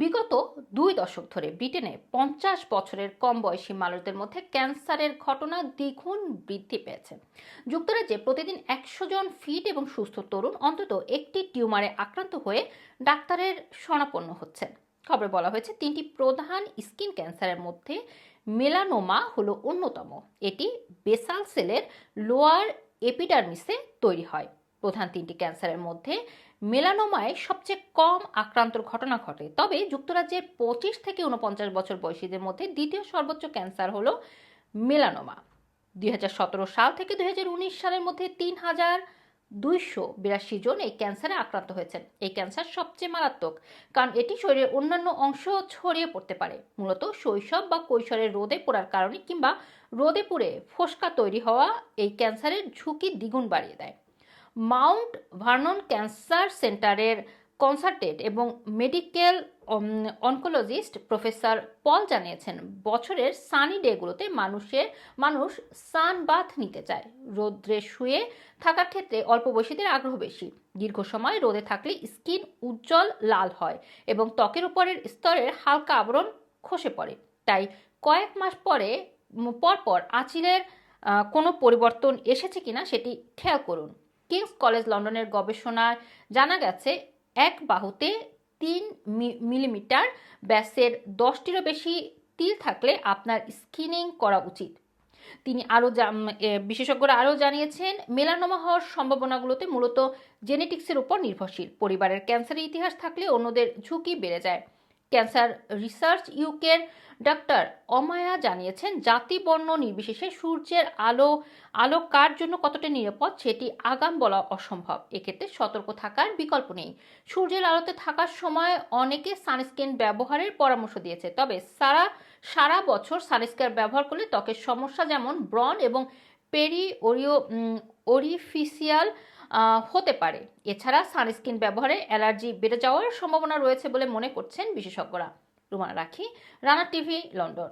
বিগত দুই দশক ধরে ব্রিটেনে পঞ্চাশ বছরের কম বয়সী মানুষদের মধ্যে ক্যান্সারের ঘটনা দ্বিগুণ বৃদ্ধি পেয়েছে। যুক্তরাজ্যে প্রতিদিন একশো জন ফিট এবং সুস্থ তরুণ অন্তত একটি টিউমারে আক্রান্ত হয়ে ডাক্তারের শরণাপন্ন হচ্ছেন খবরে বলা হয়েছে, তিনটি প্রধান স্কিন ক্যান্সারের মধ্যে মেলানোমা হলো অন্যতম। এটি বেসাল সেলের লোয়ার এপিডার্মিসে তৈরি হয়। প্রধান তিনটি ক্যান্সারের মধ্যে মেলানোমায় সবচেয়ে কম আক্রান্তর ঘটনা ঘটে। তবে যুক্তরাজ্যের পঁচিশ থেকে উনপঞ্চাশ বছর বয়সীদের মধ্যে দ্বিতীয় সর্বোচ্চ ক্যান্সার হলো মেলানোমা। দুই হাজার সতেরো সাল থেকে দুই হাজার উনিশ সালের মধ্যে তিন হাজার দুইশো বিরাশি জন এই ক্যান্সারে আক্রান্ত হয়েছেন। এই ক্যান্সার সবচেয়ে মারাত্মক, কারণ এটি শরীরের অন্যান্য অংশ ছড়িয়ে পড়তে পারে। মূলত শৈশব বা কৈশোরের রোদে পড়ার কারণে কিংবা রোদে পড়ে ফোসকা তৈরি হওয়া এই ক্যান্সারের ঝুঁকি দ্বিগুণ বাড়িয়ে দেয়। মাউন্ট ভার্নন ক্যান্সার সেন্টারের কনসালটেন্ট এবং মেডিকেল অনকোলজিস্ট প্রফেসর পল জানিয়েছেন, বছরের সানি ডেগুলোতে মানুষের মানুষ সান বাথ নিতে চায়। রোদ্রে শুয়ে থাকার ক্ষেত্রে অল্প বয়সীদের আগ্রহ বেশি। দীর্ঘ সময় রোদে থাকলে স্কিন উজ্জ্বল, লাল হয় এবং ত্বকের উপরের স্তরের হালকা আবরণ খসে পড়ে। তাই কয়েক মাস পরে পর পর আঁচিলের কোনো পরিবর্তন এসেছে কিনা সেটি খেয়াল করুন। কিংস কলেজ লন্ডনের গবেষণায় জানা গেছে, এক বাহুতে তিন মিলিমিটার ব্যাসের দশটিরও বেশি তিল থাকলে আপনার স্কিনিং করা উচিত। তিনি আরও বিশেষজ্ঞরা আরও জানিয়েছেন, মেলানোমা হওয়ার সম্ভাবনাগুলোতে মূলত জেনেটিক্সের উপর নির্ভরশীল। পরিবারের ক্যান্সারের ইতিহাস থাকলে অন্যদের ঝুঁকি বেড়ে যায়। ক্যান্সার রিসার্চ ইউকের ডাক্তার অমায়া জানিয়েছেন, জাতি বর্ণ নির্বিশেষে সূর্যের আলো আলো কার জন্য কতটা নিরাপদ সেটি আগাম বলা অসম্ভব। এক্ষেত্রে সতর্ক থাকার বিকল্প নেই। সূর্যের আলোতে থাকার সময় অনেকে সানস্ক্রিন ব্যবহারের পরামর্শ দিয়েছে, তবে সারা সারা বছর সানস্ক্রিন ব্যবহার করলে ত্বকের সমস্যা যেমন ব্রন এবং পেরি ওরিও ওরিফিসিয়াল হতে পারে। এছাড়া সানস্ক্রিন ব্যবহারে অ্যালার্জি বেড়ে যাওয়ার সম্ভাবনা রয়েছে বলে মনে করছেন বিশেষজ্ঞরা। রুমানা রাখি, রানা টিভি, লন্ডন।